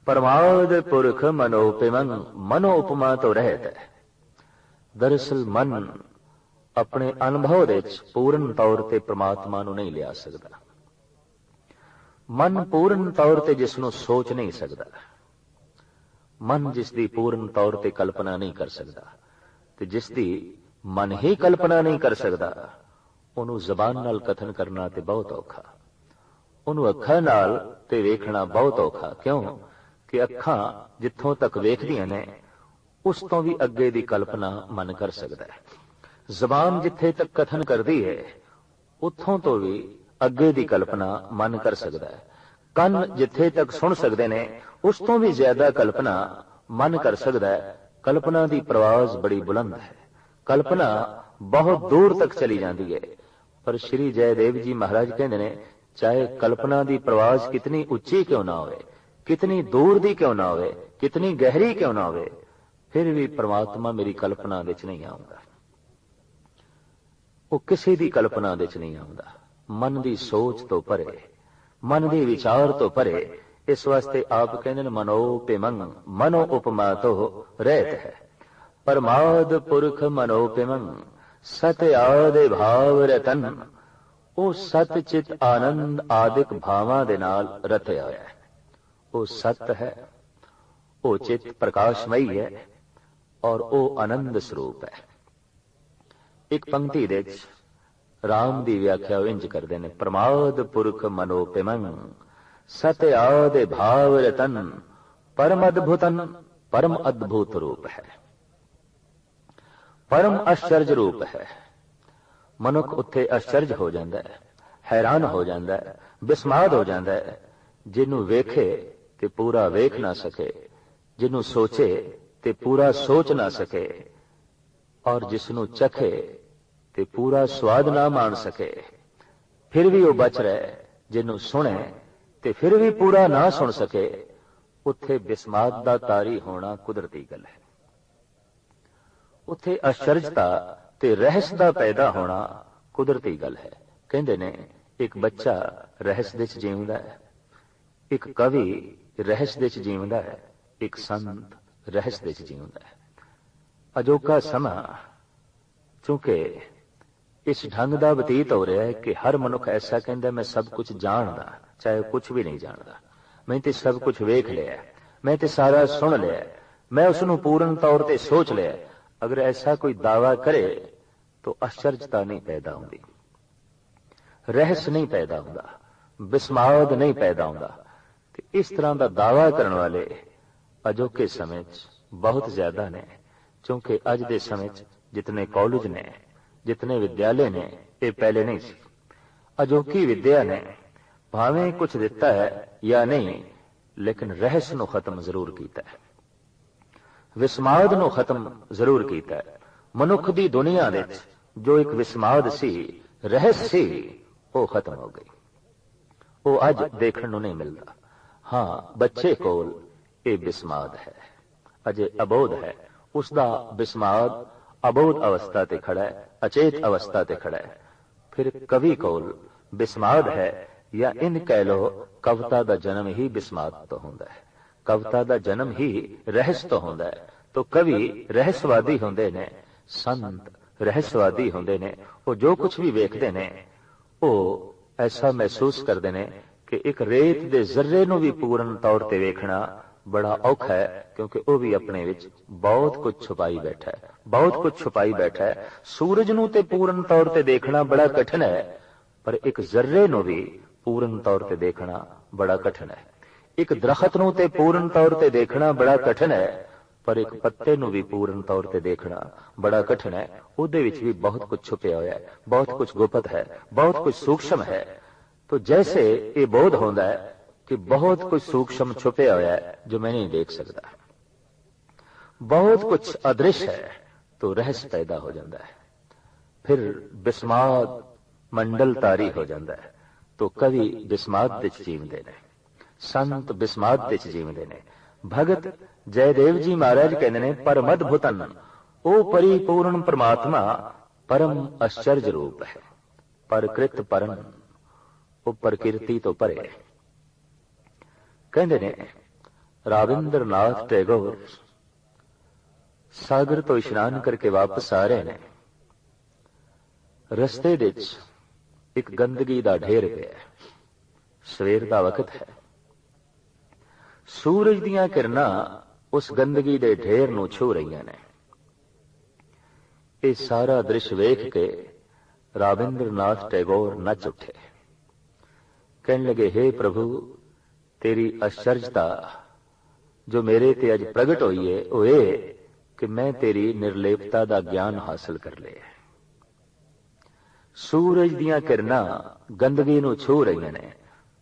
ਪਰਮਾਦ ਪੁਰਖ ਮਨੋਪਿਮਨ ਮਨੋਪਮਾ ਤੋਂ ਰਹਿਤ ਹੈ। ਦਰਅਸਲ ਮਨ ਆਪਣੇ ਅਨੁਭਵ ਦੇ ਵਿੱਚ ਪੂਰਨ ਤੌਰ ਤੇ ਪ੍ਰਮਾਤਮਾ ਨੂੰ ਨਹੀਂ ਲਿਆ ਸਕਦਾ। ਮਨ ਪੂਰਨ ਤੌਰ ਤੇ ਜਿਸ ਨੂੰ ਸੋਚ ਨਹੀਂ ਸਕਦਾ। ਮਨ ਜਿਸ ਦੀ ਪੂਰਨ ਤੌਰ ਤੇ ਕਲਪਨਾ ਨਹੀਂ ਕਰ ਸਕਦਾ ਤੇ ਜਿਸ ਦੀ ਮਨ ਹੀ ਕਲਪਨਾ ਨਹੀਂ ਕਰ ਸਕਦਾ, ਉਹਨੂੰ ਜ਼ਬਾਨ ਨਾਲ ਕਥਨ ਕਰਨਾ ਤੇ ਬਹੁਤ ਔਖਾ। ਉਹਨੂੰ ਅੱਖਾਂ ਨਾਲ ਤੇ ਵੇਖਣਾ ਬਹੁਤ ਔਖਾ। ਕਿਉਂ? ਕਿ ਅੱਖਾਂ ਜਿੱਥੋਂ ਤੱਕ ਵੇਖਦੀਆਂ ਨੇ ਉਸ ਤੋਂ ਵੀ ਅੱਗੇ ਦੀ ਕਲਪਨਾ ਮਨ ਕਰ ਸਕਦਾ ਹੈ। ਜ਼ਬਾਨ ਜਿੱਥੇ ਤੱਕ ਕਥਨ ਕਰਦੀ ਹੈ, ਉੱਥੋਂ ਤੋਂ ਵੀ ਅੱਗੇ ਦੀ ਕਲਪਨਾ ਮਨ ਕਰ ਸਕਦਾ ਹੈ। ਕੰਨ ਜਿੱਥੇ ਤੱਕ ਸੁਣ ਸਕਦੇ ਨੇ, ਉਸ ਤੋਂ ਵੀ ਜ਼ਿਆਦਾ ਕਲਪਨਾ ਮਨ ਕਰ ਸਕਦਾ ਹੈ। ਕਲਪਨਾ ਦੀ ਪ੍ਰਵਾਜ਼ ਬੜੀ ਬੁਲੰਦ ਹੈ। ਕਲਪਨਾ ਬਹੁਤ ਦੂਰ ਤੱਕ ਚਲੀ ਜਾਂਦੀ ਹੈ। ਪਰ ਸ਼੍ਰੀ ਜੈਦੇਵ ਜੀ ਮਹਾਰਾਜ ਕਹਿੰਦੇ ਨੇ, ਚਾਹੇ ਕਲਪਨਾ ਦੀ ਪ੍ਰਵਾਜ਼ ਕਿਤਨੀ ਉੱਚੀ ਕਿਉਂ ਨਾ ਹੋਵੇ, ਕਿਤਨੀ ਦੂਰ ਦੀ ਕਿਉਂ ਨਾ ਹੋਵੇ, ਕਿਤਨੀ ਗਹਿਰੀ ਕਿਉਂ ਨਾ ਹੋਵੇ ਫਿਰ ਵੀ ਪ੍ਰਮਾਤਮਾ ਮੇਰੀ ਕਲਪਨਾ ਵਿੱਚ ਨਹੀਂ ਆਉਂਦਾ। ਉਹ ਕਿਸੇ ਦੀ ਕਲਪਨਾ ਵਿੱਚ ਨਹੀਂ ਆਉਂਦਾ। ਮਨ ਦੀ ਸੋਚ ਤੋਂ ਪਰੇ, ਮਨ ਦੇ ਵਿਚਾਰ ਤੋਂ ਪਰੇ, ਇਸ ਵਾਸਤੇ ਆਪ ਕਹਿੰਦੇ ਨੇ, ਮਨੋ ਪਿਮੰ ਮਨੋ ਉਪਮਾ ਤੋਂ ਰਹਿਤ ਹੈ। ਪਰਮਾਦ ਪੁਰਖ ਮਨੋਪਿਮੰ ਸਤ ਆਦੇ ਭਾਵ ਰਤਨ। ਉਹ ਸਤ ਚਿਤ ਆਨੰਦ ਆਦਿਕ ਭਾਵਾਂ ਦੇ ਨਾਲ ਰਤਿਆ ਹੋਇਆ ਹੈ। ਉਹ ਸਤ ਹੈ, ਉਹ ਚਿਤ ਪ੍ਰਕਾਸ਼ਮਈ ਹੈ ਔਰ ਉਹ ਆਨੰਦ ਸਰੂਪ ਹੈ। ਇੱਕ ਪੰਕਤੀ ਦੇ ਵਿੱਚ ਰਾਮ ਦੀ ਵਿਆਖਿਆ ਇੰਜ ਕਰਦੇ ਨੇ, ਪ੍ਰਮਾਦ ਪੁਰਖ ਮਨੋਪਿਮੰ, ਸਤ ਆਦੇ ਭਾਵ ਰਤਨ, ਪਰਮ ਅਦਭੁਤਨ, ਪਰਮ ਅਦਭੁਤ ਰੂਪ ਹੈ। ਪਰਮ ਅਸ਼ਚਰਜ ਰੂਪ ਹੈ। ਮਨੁੱਖ ਉੱਥੇ ਅਸ਼ਰਜ ਹੋ ਜਾਂਦਾ ਹੈ, ਹੈਰਾਨ ਹੋ ਜਾਂਦਾ ਹੈ, ਬਿਸਮਾਦ ਹੋ ਜਾਂਦਾ ਹੈ। ਜਿਹਨੂੰ ਵੇਖੇ ਤੇ ਪੂਰਾ ਵੇਖ ਨਾ ਸਕੇ, ਜਿਹਨੂੰ ਸੋਚੇ ਤੇ ਪੂਰਾ ਸੋਚ ਨਾ ਸਕੇ ਔਰ ਜਿਸ ਨੂੰ ਚਖੇ ਤੇ ਪੂਰਾ ਸਵਾਦ ਨਾ ਮਾਣ ਸਕੇ। ਫਿਰ ਵੀ ਉਹ ਬਚ ਰਿਹਾ, ਜਿਹਨੂੰ ਸੁਣੇ ਤੇ ਫਿਰ ਵੀ ਪੂਰਾ ਨਾ ਸੁਣ ਸਕੇ, ਉੱਥੇ ਬਿਸਮਾਦ ਦਾ ਤਾਰੀ ਹੋਣਾ ਕੁਦਰਤੀ ਗੱਲ ਹੈ। ਉੱਥੇ ਅਸ਼ਰਜਤਾ ਤੇ ਰਹਿਸ ਦਾ ਪੈਦਾ ਹੋਣਾ ਕੁਦਰਤੀ ਗੱਲ ਹੈ। ਕਹਿੰਦੇ ਨੇ, ਇੱਕ ਬੱਚਾ ਰਹਿਸ ਦੇ ਵਿੱਚ ਜੀਉਂਦਾ ਹੈ, ਇੱਕ ਕਵੀ ਰਹਿਸ ਦੇ ਚ ਜੀਉਂਦਾ ਹੈ, ਇੱਕ ਸੰਤ ਰਹਿਸ ਦੇ ਚ ਜੀਉਂਦਾ ਹੈ ਅਜੋਕਾ ਸਮਾਂ ਕਿਉਂਕਿ ਇਸ ਢੰਗ ਦਾ ਬਤੀਤ ਹੋ ਰਿਹਾ ਹੈ ਕਿ ਹਰ ਮਨੁੱਖ ਐਸਾ ਕਹਿੰਦਾ ਮੈਂ ਸਭ ਕੁਝ ਜਾਣਦਾ ਚਾਹੇ ਕੁਝ ਵੀ ਨਹੀਂ ਜਾਣਦਾ ਮੈਂ ਤੇ ਸਭ ਕੁਝ ਵੇਖ ਲਿਆ ਮੈਂ ਤੇ ਸਾਰਾ ਸੁਣ ਲਿਆ ਮੈਂ ਉਸ ਨੂੰ ਪੂਰਨ ਤੌਰ ਤੇ ਸੋਚ ਲਿਆ ਅਗਰ ਐਸਾ ਕੋਈ ਦਾਵਾ ਕਰੇ ਤਾਂ ਅਸ਼ਰਜਤਾ ਨਹੀਂ ਪੈਦਾ ਹੁੰਦੀ ਰਹਿਸ ਨਹੀਂ ਪੈਦਾ ਹੁੰਦਾ ਬਿਸਮਾਦ ਨਹੀਂ ਪੈਦਾ ਹੁੰਦਾ ਤੇ ਇਸ ਤਰ੍ਹਾਂ ਦਾ ਦਾਵਾ ਕਰਨ ਵਾਲੇ ਅਜੋਕੇ ਸਮੇਂ 'ਚ ਬਹੁਤ ਜ਼ਿਆਦਾ ਨੇ, ਕਿਉਂਕਿ ਅੱਜ ਦੇ ਸਮੇਂ 'ਚ ਜਿਤਨੇ ਕਾਲਜ ਨੇ, ਜਿਤਨੇ ਵਿਦਿਆਲੇ ਨੇ, ਇਹ ਪਹਿਲੇ ਨਹੀਂ ਸੀ। ਅਜੋਕੀ ਵਿਦਿਆ ਨੇ ਭਾਵੇਂ ਕੁਝ ਦਿੱਤਾ ਹੈ ਜਾਂ ਨਹੀਂ, ਲੇਕਿਨ ਰਹਿਸ ਨੂੰ ਖਤਮ ਜ਼ਰੂਰ ਕੀਤਾ ਹੈ। ਵਿਸਮਾਦ ਨੂੰ ਖਤਮ ਜ਼ਰੂਰ ਕੀਤਾ ਹੈ। ਮਨੁੱਖ ਦੀ ਦੁਨੀਆ ਵਿੱਚ ਜੋ ਇੱਕ ਵਿਸਮਾਦ ਸੀ, ਰਹਿਸ ਸੀ, ਉਹ ਖਤਮ ਹੋ ਗਈ। ਉਹ ਅੱਜ ਦੇਖਣ ਨੂੰ ਨਹੀਂ ਮਿਲਦਾ। ਹਾਂ, ਬੱਚੇ ਕੋਲ ਇਹ ਬਿਸਮਾਦ ਹੈ। ਅਜੇ ਅਬੋਧ ਹੈ। ਉਸ ਦਾ ਬਿਸਮਾਦ ਅਬੋਧ ਅਵਸਥਾ ਤੇ ਖੜਾ ਹੈ, ਅਚੇਤ ਅਵਸਥਾ ਤੇ ਖੜਾ ਹੈ। ਫਿਰ ਕਵੀ ਕੋਲ ਬਿਸਮਾਦ ਹੈ ਜਾਂ ਇਨ ਕਹਿ ਲੋ ਕਵਤਾ ਦਾ ਜਨਮ ਹੀ ਬਿਸਮਾਦ ਤੋਂ ਹੁੰਦਾ ਹੈ। ਕਵਤਾ ਦਾ ਜਨਮ ਹੀ ਰਹਿਸ ਤੋਂ ਹੁੰਦਾ ਹੈ। ਤੋਂ ਕਵੀ ਰਹਿਸਵਾਦੀ ਹੁੰਦੇ ਨੇ, ਸੰਤ ਰਹਿਸਵਾਦੀ ਹੁੰਦੇ ਨੇ, ਉਹ ਜੋ ਕੁਝ ਵੀ ਵੇਖਦੇ ਨੇ, ਉਹ ਐਸਾ ਮਹਿਸੂਸ ਕਰਦੇ ਨੇ ਕਿ ਇੱਕ ਰੇਤ ਦੇ ਜ਼ਰਰੇ ਨੂੰ ਵੀ ਪੂਰਨ ਤੌਰ ਤੇ ਵੇਖਣਾ ਬੜਾ ਔਖਾ ਹੈ, ਕਿਉਂਕਿ ਉਹ ਵੀ ਆਪਣੇ ਵਿੱਚ ਬਹੁਤ ਕੁਝ ਛੁਪਾਈ ਬੈਠਾ ਹੈ, ਬਹੁਤ ਕੁਝ ਛੁਪਾਈ ਬੈਠਾ ਹੈ। ਸੂਰਜ ਨੂੰ ਤੇ ਪੂਰਨ ਤੌਰ ਤੇ ਦੇਖਣਾ ਬੜਾ ਕਠਿਨ ਹੈ, ਪਰ ਇੱਕ ਜ਼ਰਰੇ ਨੂੰ ਵੀ ਪੂਰਨ ਤੌਰ ਤੇ ਦੇਖਣਾ ਬੜਾ ਕਠਿਨ ਹੈ। ਇੱਕ ਦਰਖਤ ਨੂੰ ਤੇ ਪੂਰਨ ਤੌਰ ਤੇ ਦੇਖਣਾ ਬੜਾ ਕਠਿਨ ਹੈ, ਪਰ ਇੱਕ ਪੱਤੇ ਨੂੰ ਵੀ ਪੂਰਨ ਤੌਰ ਤੇ ਦੇਖਣਾ ਬੜਾ ਕਠਿਨ ਹੈ। ਉਹਦੇ ਵਿੱਚ ਵੀ ਬਹੁਤ ਕੁਝ ਛੁਪਿਆ ਹੋਇਆ ਹੈ, ਬਹੁਤ ਕੁਝ ਗੁਪਤ ਹੈ, ਬਹੁਤ ਕੁਝ ਸੂਖਸ਼ਮ ਹੈ। ਤੋ ਜੈਸੇ ਇਹ ਬੋਧ ਹੁੰਦਾ ਹੈ कि बहुत कुछ सूक्ष्म छुपे हुआ है जो मैं नहीं देख सकता बहुत कुछ अदृश्य है तो रहस्य पैदा हो जाता है फिर बिस्माद मंडल तारी हो जाता है तो कवि बिस्माद ਵਿੱਚ ਜੀਵਦੇ ਨੇ ਸੰਤ ਬਿਸਮਾਦ ਵਿੱਚ ਜੀਵਦੇ ਨੇ ਭਗਤ ਜੈਦੇਵ ਜੀ ਮਹਾਰਾਜ ਕਹਿੰਦੇ ਨੇ ਪਰਮਦ ਭੁਤਨ ਉਹ ਪਰਿਪੂਰਨ ਪ੍ਰਮਾਤਮਾ ਪਰਮ ਅਸ਼ਚਰਜ ਰੂਪ ਹੈ ਪਰਕ੍ਰਿਤ ਪਰਮ ਉਹ ਪ੍ਰਕਿਰਤੀ ਤੋਂ ਪਰੇ ਕਹਿੰਦੇ ਨੇ, ਰਾਵਿੰਦਰਨਾਥ ਟੈਗੋਰ ਸਾਗਰ ਤੋਂ ਇਸ਼ਨਾਨ ਕਰਕੇ ਵਾਪਸ ਆ ਰਹੇ ਨੇ। ਰਸਤੇ ਵਿੱਚ ਇੱਕ ਗੰਦਗੀ ਦਾ ਢੇਰ ਪਿਆ ਸਵੇਰ ਦਾ ਵਕਤ ਹੈ। ਸੂਰਜ ਦੀਆਂ ਕਿਰਨਾਂ ਉਸ ਗੰਦਗੀ ਦੇ ਢੇਰ ਨੂੰ ਛੂ ਰਹੀਆਂ ਨੇ। ਇਹ ਸਾਰਾ ਦ੍ਰਿਸ਼ ਵੇਖ ਕੇ ਰਾਵਿੰਦਰਨਾਥ ਟੈਗੋਰ ਨੱਚ ਉੱਠੇ। ਕਹਿਣ ਲਗੇ हे ਪ੍ਰਭੂ ਤੇਰੀ ਅਸ਼ਰਜਤਾ, ਜੋ ਮੇਰੇ ਤੇ ਅੱਜ ਪ੍ਰਗਟ ਹੋਈ ਏ, ਉਹ ਇਹ ਕਿ ਮੈਂ ਤੇਰੀ ਨਿਰਲੇਪਤਾ ਦਾ ਗਿਆਨ ਹਾਸਲ ਕਰ ਲਿਆ ਸੂਰਜ ਦੀਆਂ ਕਿਰਨਾਂ ਗੰਦਗੀ ਨੂੰ ਛੂ ਰਹੀਆਂ ਨੇ,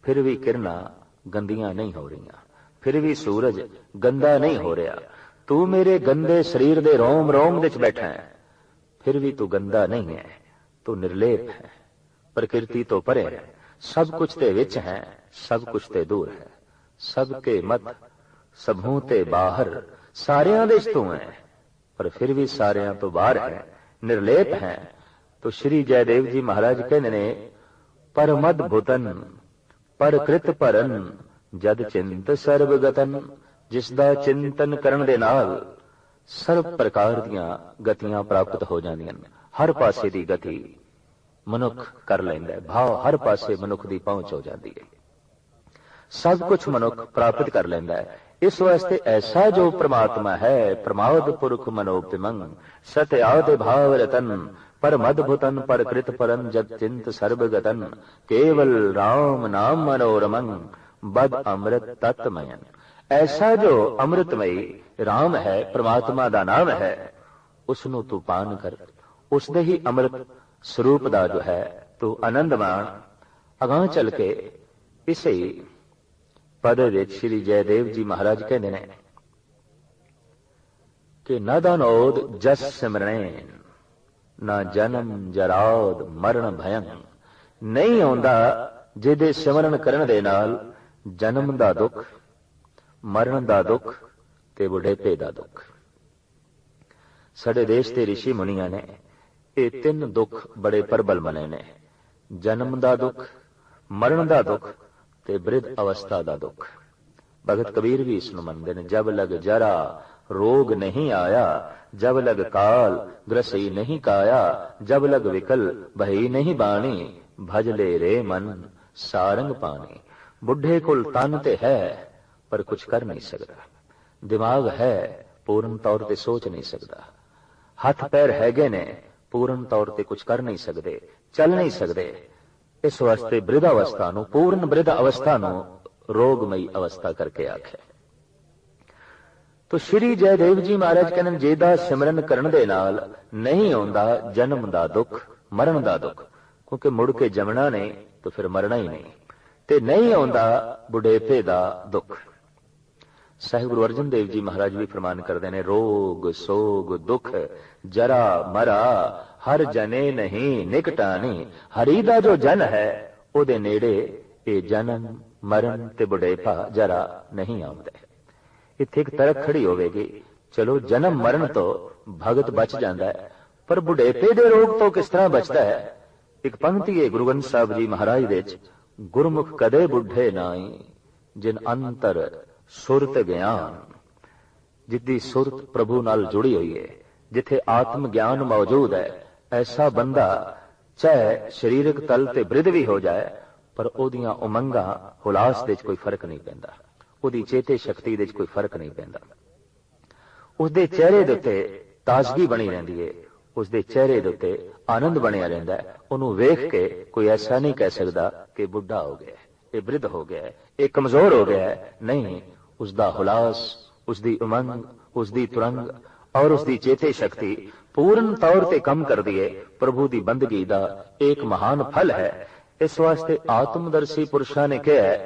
ਫਿਰ ਵੀ ਕਿਰਨਾਂ ਗੰਦੀਆਂ ਨਹੀਂ ਹੋ ਰਹੀਆਂ। ਫਿਰ ਵੀ ਸੂਰਜ ਗੰਦਾ ਨਹੀਂ ਹੋ ਰਿਹਾ। ਤੂੰ ਮੇਰੇ ਗੰਦੇ ਸਰੀਰ ਦੇ ਰੋਮ ਰੋਮ ਵਿੱਚ ਬੈਠਾ ਹੈ। ਫਿਰ ਵੀ ਤੂੰ ਗੰਦਾ ਨਹੀਂ ਹੈ। ਤੂੰ ਨਿਰਲੇਪ ਹੈ। ਪ੍ਰਕਿਰਤੀ ਤੋਂ ਪਰੇ ਹੈ। ਸਭ ਕੁਝ ਤੇ ਵਿੱਚ ਹੈ, ਸਭ ਕੁਝ ਤੇ ਦੂਰ ਹੈ। ਸਭ ਕੇ ਮਤ, ਸਭੋਂ ਤੇ ਬਾਹਰ ਸਾਰਿਆਂ ਦੇ ਤੂੰ ਹੈ ਪਰ ਫਿਰ ਵੀ ਸਾਰਿਆਂ ਤੋਂ ਬਾਹਰ ਹੈ, ਨਿਰਲੇਪ ਹੈ। ਤੋ ਸ਼੍ਰੀ ਜੈਦੇਵ ਜੀ ਮਹਾਰਾਜ ਕਹਿੰਦੇ ਨੇ ਪਰਮਦ ਭੁਤਨ ਪਰਕ੍ਰਿਤ ਪਰਨ ਜਦ ਚਿੰਤ ਸਰਬ ਗਤਨ, ਜਿਸ ਦਾ ਚਿੰਤਨ ਕਰਨ ਦੇ ਨਾਲ ਸਰਬ ਪ੍ਰਕਾਰ ਦੀਆਂ ਗਤੀਆਂ ਪ੍ਰਾਪਤ ਹੋ ਜਾਂਦੀਆਂ ਨੇ। ਹਰ ਪਾਸੇ ਦੀ ਗਤੀ ਮਨੁੱਖ ਕਰ ਲੈਂਦਾ ਹੈ। ਭਾਵ ਹਰ ਪਾਸੇ ਮਨੁੱਖ ਦੀ ਪਹੁੰਚ ਹੋ ਜਾਂਦੀ ਹੈ। ਸਭ ਕੁਝ ਮਨੁੱਖ ਪ੍ਰਾਪਤ ਕਰ ਲੈਂਦਾ ਹੈ। ਇਸ ਵਾਸਤੇ ਐਸਾ ਜੋ ਪ੍ਰਮਾਤਮਾ ਹੈ, ਪ੍ਰਮਾਦ ਪੁਰਖ ਮਨੋਪਿਮੰ ਸਤ ਭਾਵ ਰਤਨ ਪਰਮ ਅਦਭੁਤਨ ਪਰਕ੍ਰਿਤ ਪਰਮ ਜਗ ਚਿੰਤ ਸਰਬ ਕੇਵਲ RAM ਨਾਮ ਮਨੋਰਮੰ, ਬਦ ਅੰਮ੍ਰਿਤ ਤਤਮਯਨ ਐਸਾ ਜੋ ਅੰਮ੍ਰਿਤਮਈ RAM ਹੈ, ਪ੍ਰਮਾਤਮਾ ਦਾ ਨਾਮ ਹੈ ਉਸ ਨੂੰ ਤੂੰ ਪਾਨ ਕਰ। ਉਸ ਦੇ ਹੀ ਅੰਮ੍ਰਿਤ ਸਰੂਪ ਦਾ ਜੋ ਹੈ, ਤੂੰ ਆਨੰਦ ਮਾਣ ਅਗਾਹ ਚੱਲ ਕੇ ਇਸੇ ਪਦ ਵਿੱਚ ਸ੍ਰੀ ਜੈਦੇਵ ਜੀ ਮਹਾਰਾਜ ਕਹਿੰਦੇ ਨੇ ਕਿ ਨਦਨੋਦ ਜਸ ਸਿਮਰਣੇ ਨਾ ਜਨਮ ਜਰਾਦ ਮਰਨ ਭਯੰ। ਨਹੀਂ ਆਉਂਦਾ ਜਿਹਦੇ ਸਿਮਰਨ ਕਰਨ ਦੇ ਨਾਲ ਜਨਮ ਦਾ ਦੁੱਖ, ਮਰਨ ਦਾ ਦੁੱਖ ਤੇ ਬੁਢੇਪੇ ਦਾ ਦੁੱਖ। ਸਾਡੇ ਦੇਸ਼ ਦੇ ઋષਿ ਮੁਨੀਆਂ ਨੇ ਇਹ ਤਿੰਨ ਦੁੱਖ ਬੜੇ ਪ੍ਰਬਲ ਮਨੇ ਨੇ। ਜਨਮ ਦਾ ਦੁੱਖ, ਮਰਨ ਦਾ ਦੁੱਖ ਤੇ ਬ੍ਰਿਧ ਅਵਸਥਾ ਦਾ ਦੁੱਖ। ਭਗਤ ਕਬੀਰ ਵੀ ਇਸ ਨੂੰ ਮੰਨਦੇ ਨੇ, ਜਬ ਲਗ ਜਰਾ ਰੋਗ ਨਹੀਂ ਆਇਆ, ਜਬ ਲਗ ਕਾਲ ਗ੍ਰਸਈ ਨਹੀਂ ਕਾਇਆ, ਜਬ ਲਗ ਵਿਕਲ ਭਈ ਨਹੀਂ ਬਾਣੀ, ਭਜ ਲੈ ਰੇ ਮਨ ਸਾਰੰਗ ਪਾਣੀ। ਬੁੱਢੇ ਕੋਲ ਤਨ ਤੇ ਹੈ, ਪਰ ਕੁਝ ਕਰ ਨਹੀਂ ਸਕਦਾ। ਦਿਮਾਗ ਹੈ, ਪੂਰਨ ਤੌਰ ਤੇ ਸੋਚ ਨਹੀਂ ਸਕਦਾ। ਹੱਥ ਪੈਰ ਹੈਗੇ ਨੇ, ਪੂਰਨ ਤੌਰ ਤੇ ਕੁਝ ਕਰ ਨਹੀਂ ਸਕਦੇ, ਚੱਲ ਨਹੀਂ ਸਕਦੇ। ਇਸ ਵਾਸਤੇ ਬ੍ਰਿਧ ਅਵਸਥਾ ਨੂੰ ਪੂਰਨ ਬ੍ਰਿਧ ਅਵਸਥਾ ਨੂੰ ਰੋਗਮਈ ਅਵਸਥਾ ਕਰਕੇ ਆਖਿਆ। ਤੋ ਸ਼੍ਰੀ ਜੈਦੇਵ ਜੀ ਮਹਾਰਾਜ ਕਹਿੰਦੇ ਜਿਹਦਾ ਸਿਮਰਨ ਕਰਨ ਦੇ ਨਾਲ ਨਹੀਂ ਆਉਂਦਾ, ਜਨਮ ਦਾ ਦੁੱਖ, ਮਰਨ ਦਾ ਦੁੱਖ, ਕਿਉਂਕਿ ਮੁੜ ਕੇ ਜਮਣਾ ਨਹੀਂ, ਤਾਂ ਫਿਰ ਮਰਨਾ ਹੀ ਨਹੀਂ। ਤੇ ਨਹੀਂ ਆਉਂਦਾ, ਬੁਢੇਪੇ ਦਾ ਦੁੱਖ। ਸਾਹਿਬ ਗੁਰੂ ਅਰਜਨ ਦੇਵ ਜੀ ਮਹਾਰਾਜ ਵੀ ਫਰਮਾਨ ਕਰਦੇ ਨੇ, ਰੋਗ, ਸੋਗ, ਦੁੱਖ, ਜਰਾ, ਮਰਾ ਹਰ ਜਨੇ ਨਹੀਂ ਨਿਕਟਾਣੀ ਹਰੀ ਦਾ ਜੋ ਜਨ ਹੈ, ਉਹਦੇ ਨੇੜੇ ਇਹ ਜਨਮ, ਮਰਨ ਤੇ ਬੁਢੇਪਾ ਜਰਾ ਨਹੀਂ ਆਉਂਦਾ। ਇੱਥੇ ਇੱਕ ਤਰਕ ਖੜੀ ਹੋਵੇਗੀ। ਚਲੋ ਜਨਮ, ਮਰਨ ਤੋਂ ਭਗਤ ਬਚ ਜਾਂਦਾ ਹੈ। ਪਰ ਬੁਢੇਪੇ ਦੇ ਰੋਗ ਤੋਂ ਕਿਸ ਤਰ੍ਹਾਂ ਬਚਦਾ ਹੈ? ਇੱਕ ਪੰਕਤੀ ਹੈ ਗੁਰੂ ਗ੍ਰੰਥ ਸਾਹਿਬ ਜੀ ਮਹਾਰਾਜ ਵਿੱਚ, ਗੁਰਮੁਖ ਕਦੇ ਬੁੱਢੇ ਨਾਈ ਜਿਨ ਅੰਤਰ ਸੁਰਤ ਗਿਆਨ। ਜਿੱਦੀ ਸੁਰਤ ਪ੍ਰਭੂ ਨਾਲ ਜੁੜੀ ਹੋਈ ਹੈ, ਜਿੱਥੇ ਆਤਮ ਗਿਆਨ ਮੌਜੂਦ ਹੈ ਐਸਾ ਬੰਦਾ ਚਾਹੇ ਸਰੀਰਕ ਤਲ ਤੇ ਬ੍ਰਿਧ ਵੀ ਹੋ ਜਾਏ, ਪਰ ਉਹਦੀਆਂ ਉਮੰਗਾਂ ਹੁਲਾਸ ਦੇ ਵਿੱਚ ਕੋਈ ਫ਼ਰਕ ਨਹੀਂ ਪੈਂਦਾ। ਉਹਦੀ ਚੇਤੇ ਸ਼ਕਤੀ ਦੇ ਵਿੱਚ ਕੋਈ ਫ਼ਰਕ ਨਹੀਂ ਪੈਂਦਾ। ਉਸਦੇ ਚਿਹਰੇ ਦੇ ਉੱਤੇ ਤਾਜ਼ਗੀ ਬਣੀ ਰਹਿੰਦੀ ਹੈ ਉਸਦੇ ਚਿਹਰੇ ਦੇ ਉੱਤੇ ਆਨੰਦ ਬਣਿਆ ਰਹਿੰਦਾ ਹੈ ਉਹਨੂੰ ਵੇਖ ਕੇ ਕੋਈ ਐਸਾ ਨਹੀਂ ਕਹਿ ਸਕਦਾ ਕਿ ਬੁੱਢਾ ਹੋ ਗਿਆ ਇਹ ਬ੍ਰਿਧ ਹੋ ਗਿਆ ਇਹ ਕਮਜ਼ੋਰ ਹੋ ਗਿਆ ਨਹੀਂ, ਉਸਦਾ ਹੁਲਾਸ, ਉਸਦੀ ਉਮੰਗ, ਉਸਦੀ ਤੁਰੰਗ ਔਰ ਉਸਦੀ ਚੇਤੇ ਸ਼ਕਤੀ ਪੂਰਨ ਤੌਰ ਤੇ ਕੰਮ ਕਰਦੀ ਹੈ ਪ੍ਰਭੂ ਦੀ ਬੰਦਗੀ ਦਾ ਇੱਕ ਮਹਾਨ ਫਲ ਹੈ। ਇਸ ਵਾਸਤੇ ਆਤਮਦਰਸ਼ੀ ਪੁਰਸ਼ਾਂ ਨੇ ਕਿਹਾ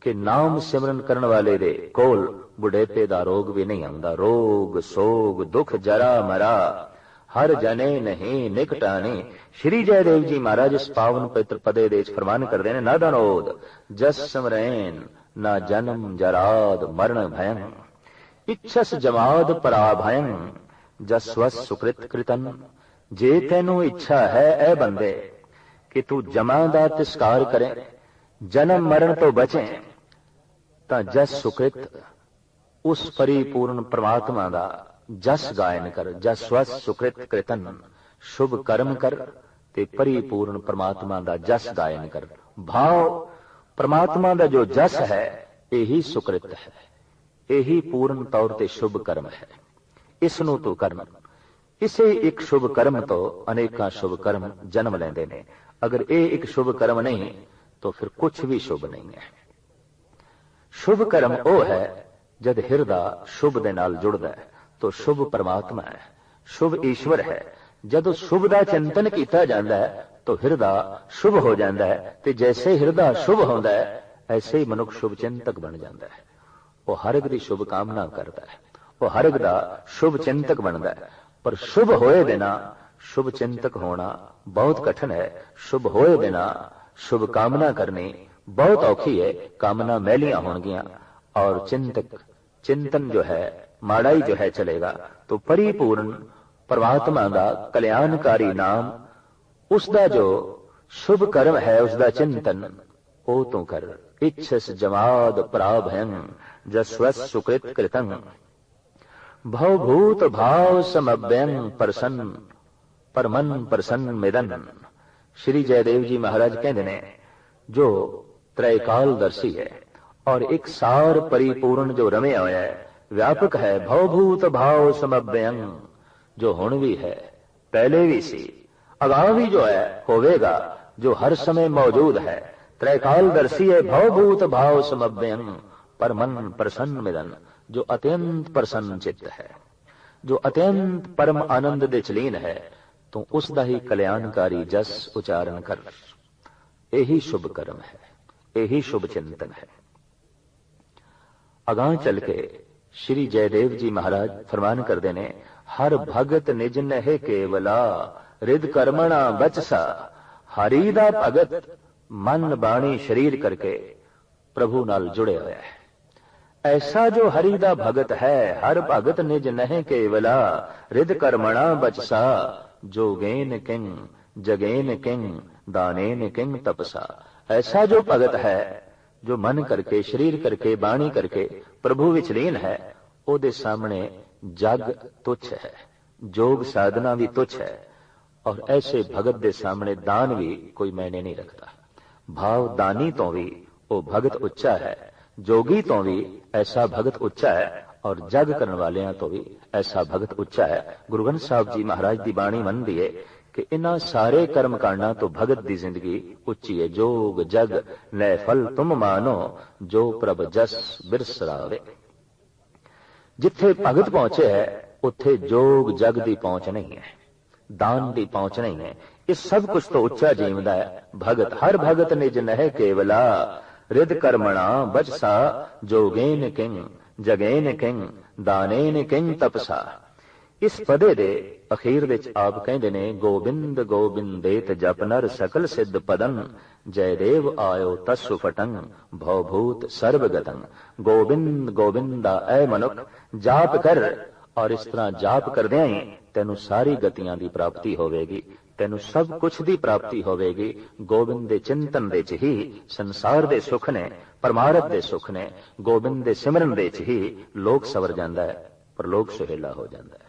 ਕਿ ਨਾਮ ਸਿਮਰਨ ਕਰਨ ਵਾਲੇ ਦੇ ਕੋਲ ਬੁਢੇਪੇ ਦਾ ਰੋਗ ਵੀ ਨਹੀਂ ਆਉਂਦਾ। ਰੋਗ, ਸੋਗ, ਦੁੱਖ, ਜਰਾ, ਮਰਾ, ਹਰ ਜਨੇ ਨਹੀਂ ਨਿਕਟਾਣੀ ਸ਼੍ਰੀ ਜੈਦੇਵ ਜੀ ਮਹਾਰਾਜ ਇਸ ਪਾਵਨ ਪਵਿੱਤਰ ਪਦੇ ਦੇ ਵਿੱਚ ਫਰਮਾਨ ਕਰਦੇ ਨੇ, ਨਾ ਦਨੋਦ ਜਸ ਸਮਰੈਨ, ਨਾ ਜਨਮ ਜਰਾਦ, ਮਰਨ ਭਯੰ, ਇਛਸ ਜਮਾਦ ਪਰਾਭਯੰ ਜਸਵਸ ਸੁਕ੍ਰਿਤ ਕ੍ਰਿਤਨ ਜੇ ਤੈਨੂੰ ਇੱਛਾ ਹੈ ਐ ਬੰਦੇ, ਕਿ ਤੂੰ ਜਮਾਂ ਦਾ ਤਿਸਕਾਰ ਕਰੇ, ਜਨਮ ਮਰਨ ਤੋਂ ਬਚੇ, ਤਾਂ ਜਸ ਸੁਕ੍ਰਿਤ ਉਸ ਪਰਿਪੂਰਨ ਪ੍ਰਮਾਤਮਾ ਦਾ ਜਸ ਗਾਇਨ ਕਰ ਜਸਵਸ ਸੁਕ੍ਰਿਤ ਕ੍ਰਿਤਨ ਸ਼ੁਭ ਕਰਮ ਕਰ ਤੇ ਪਰਿਪੂਰਨ ਪ੍ਰਮਾਤਮਾ ਦਾ ਜਸ ਗਾਇਨ ਕਰ। ਭਾਵ ਪ੍ਰਮਾਤਮਾ ਦਾ ਜੋ ਜਸ ਹੈ, ਇਹੀ ਸੁਕ੍ਰਿਤ ਹੈ, ਇਹੀ ਪੂਰਨ ਤੌਰ ਤੇ ਸ਼ੁਭ ਕਰਮ ਹੈ। ਇਸ ਨੂੰ ਤੂੰ ਕਰਮ। ਇਸੇ ਇੱਕ ਸ਼ੁਭ ਕਰਮ ਤੋਂ ਅਨੇਕਾਂ ਸ਼ੁਭ ਕਰਮ ਜਨਮ ਲੈਂਦੇ ਨੇ। ਅਗਰ ਇਹ ਇੱਕ ਸ਼ੁਭ ਕਰਮ ਨਹੀਂ, ਤਾਂ ਫਿਰ ਕੁਝ ਵੀ ਸ਼ੁਭ ਨਹੀਂ ਹੈ। ਸ਼ੁਭ ਕਰਮ ਉਹ ਹੈ, ਜਦ ਹਿਰਦਾ ਸ਼ੁਭ ਦੇ ਨਾਲ ਜੁੜਦਾ ਹੈ, ਤਾਂ ਸ਼ੁਭ ਪਰਮਾਤਮਾ ਹੈ। ਸ਼ੁਭ ਈਸ਼ਵਰ ਹੈ। ਜਦੋਂ ਸ਼ੁਭ ਦਾ ਚਿੰਤਨ ਕੀਤਾ ਜਾਂਦਾ ਹੈ, ਤਾਂ ਹਿਰਦਾ ਸ਼ੁਭ ਹੋ ਜਾਂਦਾ ਹੈ ਤੇ ਜੈਸੇ ਹਿਰਦਾ ਸ਼ੁਭ ਹੁੰਦਾ ਹੈ, ਐਸੇ ਹੀ ਮਨੁੱਖ ਸ਼ੁਭ ਚਿੰਤਕ ਬਣ ਜਾਂਦਾ ਹੈ। ਉਹ ਹਰ ਇੱਕ ਦੀ ਸ਼ੁਭ ਕਾਮਨਾ ਕਰਦਾ ਹੈ। ਉਹ ਹਰ ਇੱਕ ਦਾ ਸ਼ੁਭ ਚਿੰਤਕ ਬਣਦਾ ਹੈ ਪਰ ਸ਼ੁਭ ਹੋਏ ਬਿਨਾ ਸ਼ੁਭ ਚਿੰਤਕ ਹੋਣਾ ਬਹੁਤ ਕਠਿਨ ਹੈ ਸ਼ੁਭ ਹੋਏ ਬਿਨਾ ਸ਼ੁਭ ਕਾਮਨਾ ਕਰਨੀ ਬਹੁਤ ਔਖੀ ਹੈ ਕਾਮਨਾ ਮੈਲੀਆਂ ਹੋਣਗੀਆਂ ਔਰ ਚਿੰਤਕ ਚਿੰਤਨ ਜੋ ਹੈ ਮਾੜਾ ਹੀ ਜੋ ਹੈ ਚਲੇਗਾ तो परिपूर्ण परमात्मा ਦਾ ਕਲਿਆਣਕਾਰੀ ਨਾਮ ਉਸ ਦਾ ਜੋ ਸ਼ੁਭ ਕਰਮ ਹੈ ਉਸ ਦਾ ਚਿੰਤਨ ਉਹ ਤੂੰ ਕਰ ਇਛਸ ਜਮਾਦ ਪ੍ਰਾਭਯੰ ਜਸਵਸ ਸੁਕ੍ਰਿਤ ਕ੍ਰਿਤੰ ਭਉ ਭੂਤ ਭਾਵ ਸਮਭਯੰ ਪ੍ਰਸੰਨ ਪਰਮਨ ਪ੍ਰਸੰਨ ਮਿਦਨ ਸ਼੍ਰੀ ਜੈਦੇਵ ਜੀ ਮਹਾਰਾਜ ਕਹਿੰਦੇ ਨੇ ਜੋ ਤ੍ਰੈਕਾਲ ਦਰਸ਼ੀ ਹੈ ਔਰ ਇੱਕ ਸਾਰ ਪਰਿਪੂਰਨ ਜੋ ਰਮਿਆ ਹੋਇਆ ਹੈ ਵਿਆਪਕ ਹੈ ਭਉ ਭੂਤ ਭਾਵ ਸਮਭਯੰ ਜੋ ਹੁਣ ਵੀ ਹੈ ਪਹਿਲੇ ਵੀ ਸੀ ਅਗਾਹ ਵੀ ਜੋ ਹੈ ਹੋਵੇਗਾ ਜੋ ਹਰ ਸਮੇਂ ਮੌਜੂਦ ਹੈ ਤ੍ਰੈਕਾਲ ਦਰਸ਼ੀ ਹੈ ਭਉ ਭੂਤ ਭਾਵ ਜੋ ਅਤਿਅੰਤ ਪ੍ਰਸੰਨ ਚਿੱਤ ਹੈ, ਜੋ ਅਤਿਅੰਤ ਪਰਮ ਆਨੰਦ ਦੇ ਚਲੀਨ ਹੈ, ਤੂੰ ਉਸ ਦਾ ਹੀ ਕਲਿਆਣਕਾਰੀ ਜਸ ਉਚਾਰਨ ਕਰ। ਇਹੀ ਸ਼ੁਭ ਕਰਮ ਹੈ, ਇਹੀ ਸ਼ੁਭ ਚਿੰਤਨ ਹੈ। ਅਗਾਹ ਚੱਲ ਕੇ ਸ਼੍ਰੀ ਜੈਦੇਵ ਜੀ ਮਹਾਰਾਜ ਫਰਮਾਨ ਕਰਦੇ ਨੇ, ਹਰ ਭਗਤ ਨਿਜ ਨਹਿ ਕੇਵਲਾ, ਰਿਦ ਕਰਮਣਾ ਬਚਸਾ, ਹਰੀ ਦਾ ਭਗਤ ਮਨ ਬਾਣੀ ਸਰੀਰ ਕਰਕੇ ਪ੍ਰਭੂ ਨਾਲ ਜੁੜਿਆ ਹੋਇਆ ਹੈ। ਐਸਾ ਜੋ ਹਰੀ ਦਾ ਭਗਤ ਹੈ ਹਰ ਭਗਤ ਨਿਜ ਨਹਿ ਕੇਵਲਾ ਰਿਦ ਕਰਮਣਾ ਬਚਸਾ ਜੋਗੇਨ ਕਿੰ ਜਗੇਨ ਕਿੰ ਦਾਨੇਨ ਕਿੰ ਤਪਸਾ ਐਸਾ ਜੋ ਭਗਤ ਹੈ ਜੋ ਮਨ ਕਰਕੇ ਸਰੀਰ ਕਰਕੇ ਬਾਣੀ ਕਰਕੇ ਪ੍ਰਭੂ ਵਿੱਚ ਲੀਨ ਹੈ ਉਹਦੇ ਸਾਹਮਣੇ ਜਗ ਤੁੱਛ ਹੈ ਜੋਗ ਸਾਧਨਾ ਵੀ ਤੁੱਛ ਹੈ ਔਰ ਐਸੇ ਭਗਤ ਦੇ ਸਾਹਮਣੇ ਦਾਨ ਵੀ ਕੋਈ ਮੈਨੇ ਨਹੀਂ ਰੱਖਦਾ ਭਾਵ ਦਾਨੀ ਤੋਂ ਵੀ ਉਹ ਭਗਤ ਉੱਚਾ ਹੈ ਜੋਗੀ ਤੋਂ ਵੀ ਐਸਾ ਭਗਤ ਉੱਚਾ ਹੈ ਔਰ ਜਗ ਕਰਨ ਵਾਲਿਆਂ ਤੋਂ ਵੀ ਐਸਾ ਭਗਤ ਉੱਚਾ ਹੈ ਗੁਰੂ ਗ੍ਰੰਥ ਸਾਹਿਬ ਜੀ ਮਹਾਰਾਜ ਦੀ ਬਾਣੀ ਮੰਨਦੀ ਹੈ ਕਿ ਇਹਨਾਂ ਸਾਰੇ ਕਰਮ ਕਾਂਡਾਂ ਤੋਂ ਭਗਤ ਦੀ ਜ਼ਿੰਦਗੀ ਉੱਚੀ ਹੈ ਜੋਗ ਜਗ ਲੈ ਫਲ ਤੁਮ ਮਾਨੋ ਜੋ ਪ੍ਰਭ ਜਸ ਬਿਰਸਰਾਵੇ ਜਿੱਥੇ ਭਗਤ ਪਹੁੰਚੇ ਹੈ ਉੱਥੇ ਜੋਗ ਜਗ ਦੀ ਪਹੁੰਚ ਨਹੀਂ ਹੈ ਦਾਨ ਦੀ ਪਹੁੰਚ ਨਹੀਂ ਹੈ ਇਹ ਸਭ ਕੁਝ ਤੋਂ ਉੱਚਾ ਜੀਵਦਾ ਹੈ ਭਗਤ ਹਰ ਭਗਤ ਨਿਜ ਨਹਿ ਕੇਵਲਾ ਰਿਦ ਕਰਮਣਾ ਬਚਸਾ ਜੋਗੇਨ ਕਿੰ ਜਗੇਨ ਕਿੰ ਦਾਨੇਨ ਕਿੰ ਤਪਸਾ। ਇਸ ਪਦੇ ਦੇ ਅਖੀਰ ਵਿੱਚ ਆਪ ਕਹਿੰਦੇ ਨੇ, ਗੋਬਿੰਦ ਗੋਬਿੰਦੇਤ ਜਪ ਨਰ ਸਕਲ ਸਿੱਧ ਪਦੰ ਜੈ ਦੇਵ ਆਇਓ ਤਸੁ ਫਟੰ ਭਉ ਭੂਤ ਸਰਬ ਗਤੰ ਗੋਬਿੰਦ ਗੋਬਿੰਦਾ ਐ ਮਨੁੱਖ, ਜਾਪ ਕਰ, ਔਰ ਇਸ ਤਰ੍ਹਾਂ ਜਾਪ ਕਰਦਿਆਂ ਹੀ ਤੈਨੂੰ ਸਾਰੀ ਗਤੀਆਂ ਦੀ ਪ੍ਰਾਪਤੀ ਹੋਵੇਗੀ। ਤੈਨੂੰ ਸਭ ਕੁਝ ਦੀ ਪ੍ਰਾਪਤੀ ਹੋਵੇਗੀ। ਗੋਬਿੰਦ ਦੇ ਚਿੰਤਨ ਦੇ ਚ ਹੀ, ਸੰਸਾਰ ਦੇ ਸੁੱਖ ਨੇ, ਪਰਮਾਰਥ ਦੇ ਸੁੱਖ ਨੇ, ਗੋਬਿੰਦ ਦੇ ਸਿਮਰਨ ਦੇ ਚ ਹੀ ਲੋਕ ਸਵਰ ਜਾਂਦਾ ਹੈ ਪਰ ਲੋਕ ਸੁਹੇਲਾ ਹੋ ਜਾਂਦਾ ਹੈ।